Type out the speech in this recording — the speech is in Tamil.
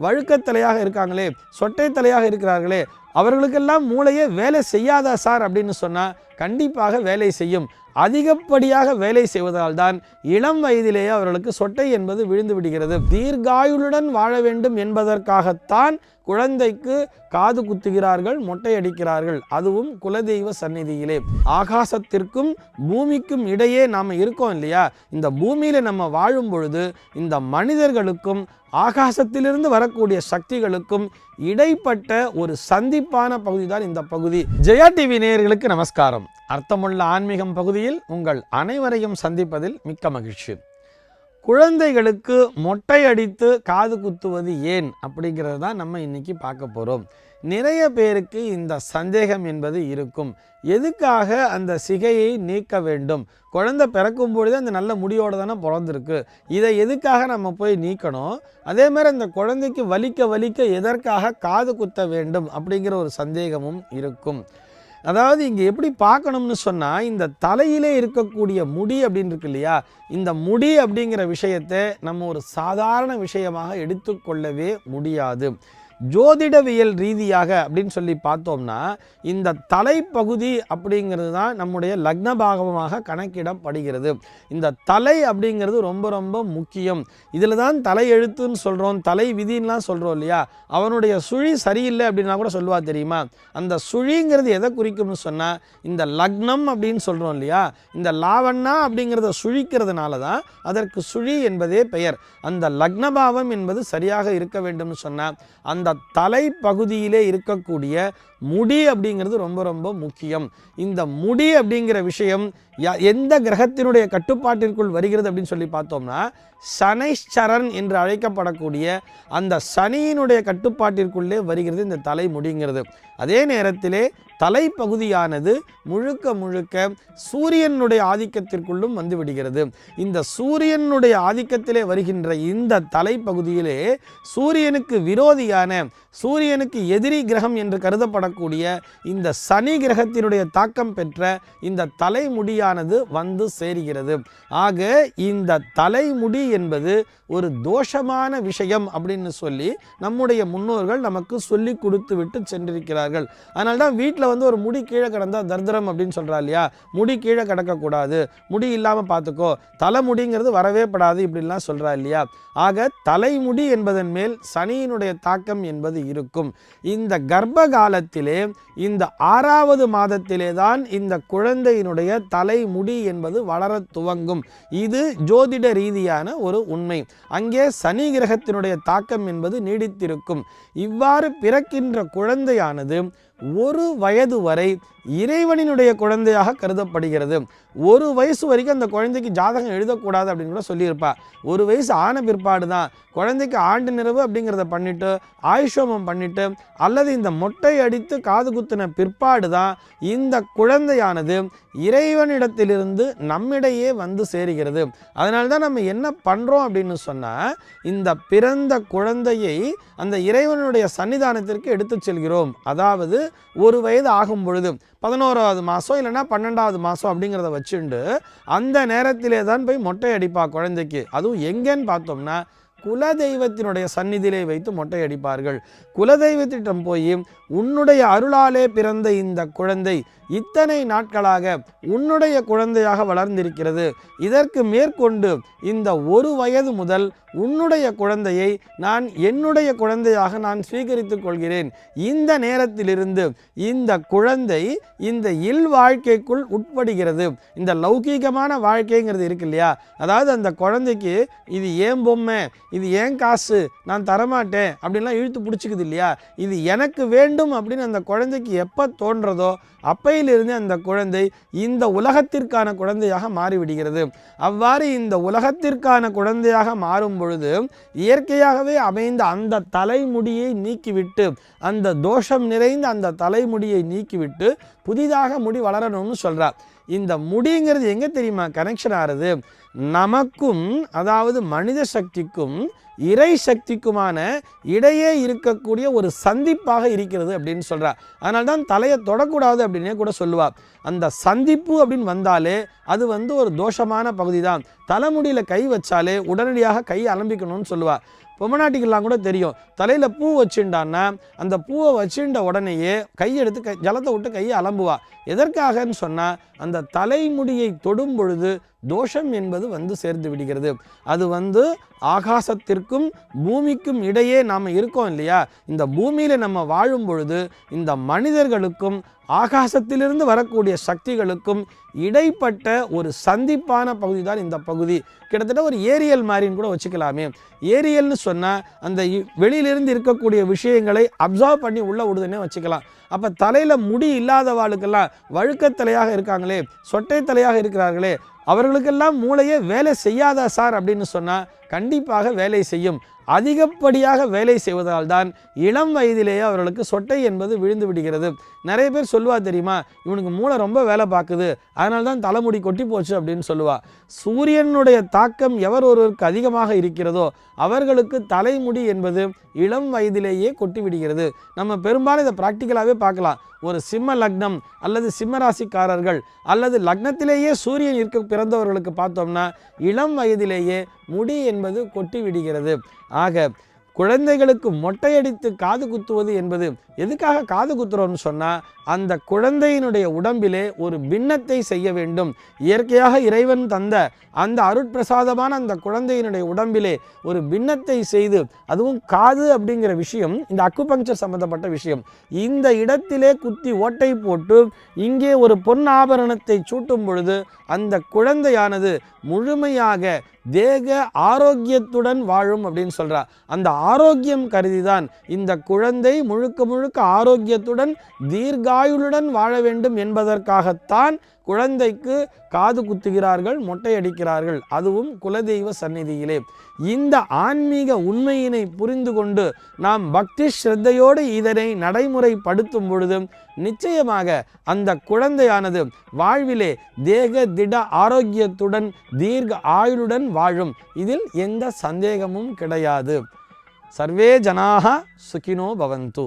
வழுக்கத்தலையாக இருக்காங்களே சொட்டை தலையாக இருக்கிறார்களே அவர்களுக்கெல்லாம் மூளையே வேலை செய்யாதா சார் அப்படின்னு சொன்னால் கண்டிப்பாக வேலை செய்யும். அதிகப்படியாக வேலை செய்வதால் தான் இளம் வயதிலேயே அவர்களுக்கு சொட்டை என்பது விழுந்து விடுகிறது. தீர்காயுளுடன் வாழ வேண்டும் என்பதற்காகத்தான் குழந்தைக்கு காது குத்துகிறார்கள் மொட்டை அடிக்கிறார்கள். அதுவும் குலதெய்வ சந்நிதியிலே. ஆகாசத்திற்கும் பூமிக்கும் இடையே நாம் இருக்கோம் இல்லையா? இந்த பூமியில் நம்ம வாழும் பொழுது இந்த மனிதர்களுக்கும் ஆகாசத்திலிருந்து வரக்கூடிய சக்திகளுக்கும் இடைப்பட்ட ஒரு சந்திப்பான பகுதி தான் இந்த பகுதி. ஜெயா டிவி நேயர்களுக்கு நமஸ்காரம். அர்த்தமுள்ள ஆன்மீகம் பகுதியில் உங்கள் அனைவரையும் சந்திப்பதில் மிக்க மகிழ்ச்சி. குழந்தைகளுக்கு மொட்டை அடித்து காது குத்துவது ஏன் அப்படிங்கிறது தான் நம்ம இன்னைக்கு பார்க்க போகிறோம் நிறைய பேருக்கு இந்த சந்தேகம் என்பது இருக்கும். எதுக்காக அந்த சிகையை நீக்க வேண்டும்? குழந்தை பிறக்கும் பொழுது அந்த நல்ல முடியோடு தானே பிறந்திருக்கு. இதை எதுக்காக நம்ம போய் நீக்கணும்? அதே மாதிரி அந்த குழந்தைக்கு வலிக்க வலிக்க எதற்காக காது குத்த வேண்டும்? அப்படிங்கிற ஒரு சந்தேகமும் இருக்கும். அதாவது இங்கே எப்படி பார்க்கணும்னு சொன்னால் இந்த தலையிலே இருக்கக்கூடிய முடி அப்படின்னு இருக்கு இல்லையா? இந்த முடி அப்படிங்கிற விஷயத்தை நம்ம ஒரு சாதாரண விஷயமாக எடுத்துக்கொள்ளவே முடியாது. ஜோதிடவியல் ரீதியாக அப்படின்னு சொல்லி பார்த்தோம்னா இந்த தலைப்பகுதி அப்படிங்கிறது தான் நம்முடைய லக்ன பாகமாக கணக்கிடப்படுகிறது. இந்த தலை அப்படிங்கிறது ரொம்ப ரொம்ப முக்கியம். இதில் தான் தலை எழுத்துன்னு சொல்கிறோம் தலை விதின்லாம் சொல்கிறோம் இல்லையா? அவனுடைய சுழி சரியில்லை அப்படின்னா கூட சொல்லுவா தெரியுமா? அந்த சுழிங்கிறது எதை குறிக்கும்னு சொன்னால் இந்த லக்னம் அப்படின்னு சொல்கிறோம் இல்லையா? இந்த லாவண்ணா அப்படிங்கிறத சுழிக்கிறதுனால தான் அதற்கு சுழி என்பதே பெயர். அந்த லக்னபாவம் என்பது சரியாக இருக்க வேண்டும்னு சொன்னால் அந்த தலைப்பகுதியிலே இருக்கக்கூடிய முடி அப்படிங்கிறது ரொம்ப ரொம்ப முக்கியம். இந்த முடி அப்படிங்கிற விஷயம் எந்த கிரகத்தினுடைய கட்டுப்பாட்டிற்குள் வருகிறது அப்படின்னு சொல்லி பார்த்தோம்னா சனைச்சரன் என்று அழைக்கப்படக்கூடிய அந்த சனியினுடைய கட்டுப்பாட்டிற்குள்ளே வருகிறது இந்த தலைமுடிங்கிறது. அதே நேரத்திலே தலைப்பகுதியானது முழுக்க முழுக்க சூரியனுடைய ஆதிக்கத்திற்குள்ளும் வந்து விடுகிறது. இந்த சூரியனுடைய ஆதிக்கத்திலே வருகின்ற இந்த தலைப்பகுதியிலே சூரியனுக்கு விரோதியான சூரியனுக்கு எதிரி கிரகம் என்று கருதப்பட கருதப்படக்கூடிய இந்த சனி கிரகத்தினுடைய தாக்கம் பெற்ற இந்த தலைமுடியானது வந்து சேருகிறது. ஆக இந்த தலைமுடி என்பது ஒரு தோஷமான விஷயம் அப்படின்னு சொல்லி நம்முடைய முன்னோர்கள் நமக்கு சொல்லி கொடுத்து விட்டு சென்றிருக்கிறார்கள். அதனால தான் வீட்டில் வந்து ஒரு முடி கீழே கிடந்தால் தர்தரம் அப்படின்னு சொல்கிறா இல்லையா? முடி கீழே கிடக்கக்கூடாது. முடி இல்லாமல் பார்த்துக்கோ. தலைமுடிங்கிறது வரவே படாது இப்படிலாம் சொல்கிறா இல்லையா? ஆக தலைமுடி என்பதன் மேல் சனியினுடைய தாக்கம் என்பது இருக்கும். இந்த கர்ப்ப காலத்தில் இந்த ஆறாவது மாதத்திலே தான் இந்த குழந்தையினுடைய தலைமுடி என்பது வளர துவங்கும். இது ஜோதிட ரீதியான ஒரு உண்மை. அங்கே சனி கிரகத்தினுடைய தாக்கம் என்பது நீடித்திருக்கும். இவ்வாறு பிறக்கின்ற குழந்தையானது ஒரு வயது வரை இறைவனினுடைய குழந்தையாக கருதப்படுகிறது. ஒரு வயசு வரைக்கும் அந்த குழந்தைக்கு ஜாதகம் எழுதக்கூடாது அப்படின்னு கூட சொல்லியிருப்பா. ஒரு வயசு ஆன பிற்பாடு தான் குழந்தைக்கு ஆண்டு நிறைவு அப்படிங்கிறத பண்ணிட்டு ஆயுஷோமம் பண்ணிட்டு அல்லது இந்த மொட்டை அடித்து காது குத்தின பிற்பாடு தான் இந்த குழந்தையானது இறைவனிடத்திலிருந்து நம்மிடையே வந்து சேருகிறது. அதனால தான் நம்ம என்ன பண்ணுறோம் அப்படின்னு சொன்னால் இந்த பிறந்த குழந்தையை அந்த இறைவனுடைய சன்னிதானத்திற்கு எடுத்துச் செல்கிறோம். அதாவது ஒரு வயது ஆகும் பொழுது பதினோராவது மாதம் இல்லைன்னா பன்னெண்டாவது மாதம் அப்படிங்கிறத வச்சுண்டு அந்த நேரத்திலே தான் போய் மொட்டை அடிப்பா குழந்தைக்கு. அதுவும் எங்கேன்னு பார்த்தோம்னா குலதெய்வத்தினுடைய சந்நிதியிலே வைத்து மொட்டை அடிப்பார்கள் குலதெய்வத்திடம் போய் உன்னுடைய அருளாலே பிறந்த இந்த குழந்தை இத்தனை நாட்களாக உன்னுடைய குழந்தையாக வளர்ந்திருக்கிறது. இதற்கு மேற்கொண்டு இந்த ஒரு வயது முதல் உன்னுடைய குழந்தையை நான் என்னுடைய குழந்தையாக நான் ஸ்வீகரித்துக் கொள்கிறேன். இந்த நேரத்திலிருந்து இந்த குழந்தை இந்த இல் வாழ்க்கைக்குள் உட்படுகிறது. இந்த லௌகீகமான வாழ்க்கைங்கிறது இருக்கு இல்லையா? அதாவது அந்த குழந்தைக்கு இது ஏன் பொம்மை? இது ஏன் காசு? நான் தரமாட்டேன். அப்படின்லாம் இழுத்து பிடிச்சிக்குது இல்லையா? இது எனக்கு வேண்டும் அப்படின்னு அந்த குழந்தைக்கு எப்போ தோன்றதோ அப்பையிலிருந்து அந்த குழந்தை இந்த உலகத்திற்கான குழந்தையாக மாறிவிடுகிறது. அவ்வாறு இந்த உலகத்திற்கான குழந்தையாக மாறும் பொழுது இயற்கையாகவே அமைந்த அந்த தலைமுடியை நீக்கிவிட்டு அந்த தோஷம் நிறைந்த அந்த தலைமுடியை நீக்கிவிட்டு புதிதாக முடி வளரணும்னு சொல்கிறார் இந்த முடிங்கிறது எங்கே தெரியுமா? கனெக்ஷன் ஆகிறது? நமக்கும் அதாவது மனித சக்திக்கும் இறை சக்திக்குமான இடையே இருக்கக்கூடிய ஒரு சந்திப்பாக இருக்கிறது அப்படின்னு சொல்கிறார் அதனால தான் தலையை தொடக்கூடாது அப்படின்னே கூட சொல்லுவார் அந்த சந்திப்பு அப்படின்னு வந்தாலே அது வந்து ஒரு தோஷமான பகுதி தான் தலைமுடியில் கை வச்சாலே உடனடியாக கை அலம்பிக்கணும்னு சொல்லுவார் பொம்மநாட்டிக்கெல்லாம் கூட தெரியும். தலையில் பூ வச்சுட்டான்னா அந்த பூவை வச்சுட்ட உடனேயே கையெடுத்து கை ஜலத்தை விட்டு கையை அலம்புவா. எதற்காகன்னு சொன்னால் அந்த தலைமுடியை தொடும் பொழுது தோஷம் என்பது வந்து சேர்ந்து விடுகிறது. அது வந்து ஆகாசத்திற்கும் பூமிக்கும் இடையே நாம் இருக்கோம் இல்லையா? இந்த பூமியில் நம்ம வாழும் பொழுது இந்த மனிதர்களுக்கும் ஆகாசத்திலிருந்து வரக்கூடிய சக்திகளுக்கும் இடைப்பட்ட ஒரு சந்திப்பான பகுதி தான் இந்த பகுதி. கிட்டத்தட்ட ஒரு ஏரியல் மாதிரின்னு கூட வச்சுக்கலாமே. ஏரியல்னு சொன்னால் அந்த வெளியிலிருந்து இருக்கக்கூடிய விஷயங்களை அப்சர்வ் பண்ணி உள்ள விடுதுன்னே வச்சுக்கலாம். அப்போ தலையில் முடி இல்லாதவாளுக்கெல்லாம் வழுக்கத்தலையாக இருக்காங்களே சொட்டை தலையாக இருக்கிறார்களே அவர்களுக்கெல்லாம் மூளையே வேலை செய்யாதா சார் அப்படின்னு சொன்னால் கண்டிப்பாக வேலை செய்யும். அதிகப்படியாக வேலை செய்வதால் தான் இளம் வயதிலேயே அவர்களுக்கு சொட்டை என்பது விழுந்து விடுகிறது. நிறைய பேர் சொல்லுவா தெரியுமா? இவனுக்கு மூளை ரொம்ப வேலை பார்க்குது. அதனால தான் தலைமுடி கொட்டி போச்சு அப்படின்னு சொல்லுவா. சூரியனுடைய தாக்கம் எவர் ஒருவருக்கு அதிகமாக இருக்கிறதோ அவர்களுக்கு தலைமுடி என்பது இளம் வயதிலேயே கொட்டி விடுகிறது. நம்ம பெரும்பாலும் இதை ப்ராக்டிக்கலாகவே பார்க்கலாம். ஒரு சிம்ம லக்னம் அல்லது சிம்ம ராசிக்காரர்கள் அல்லது லக்னத்திலேயே சூரியன் இருக்க பிறந்தவர்களுக்கு பார்த்தோம்னா இளம் வயதிலேயே முடி என்பது கொட்டி விடுகிறது. ஆக குழந்தைகளுக்கு மொட்டையடித்து காது குத்துவது என்பது எதுக்காக காது குத்துறோம்னு சொன்னால் அந்த குழந்தையினுடைய உடம்பிலே ஒரு பின்னத்தை செய்ய வேண்டும். இயற்கையாக இறைவன் தந்த அந்த அருட்பிரசாதமான அந்த குழந்தையினுடைய உடம்பிலே ஒரு பின்னத்தை செய்து அதுவும் காது அப்படிங்கிற விஷயம் இந்த அக்குபங்சர் சம்பந்தப்பட்ட விஷயம் இந்த இடத்திலே குத்தி ஓட்டை போட்டு இங்கே ஒரு பொன் ஆபரணத்தை சூட்டும் பொழுது அந்த குழந்தையானது முழுமையாக தேக ஆரோக்கியத்துடன் வாழும் அப்படின்னு சொல்றா. அந்த ஆரோக்கியம் கருதி தான் இந்த குழந்தை முழுக்க முழுக்க ஆரோக்கியத்துடன் தீர்காயுளுடன் வாழ வேண்டும் என்பதற்காகத்தான் குழந்தைக்கு காது குத்துகிறார்கள் மொட்டையடிக்கிறார்கள். அதுவும் குலதெய்வ சந்நிதியிலே. இந்த ஆன்மீக உண்மையினை புரிந்து கொண்டு நாம் பக்தி ஸ்ரத்தையோடு இதனை நடைமுறைப்படுத்தும் பொழுது நிச்சயமாக அந்த குழந்தையானது வாழ்விலே தேக திட ஆரோக்கியத்துடன் தீர்க்க ஆயுளுடன் வாழும். இதில் எந்த சந்தேகமும் கிடையாது. சர்வே ஜனாக சுகினோ பவந்து.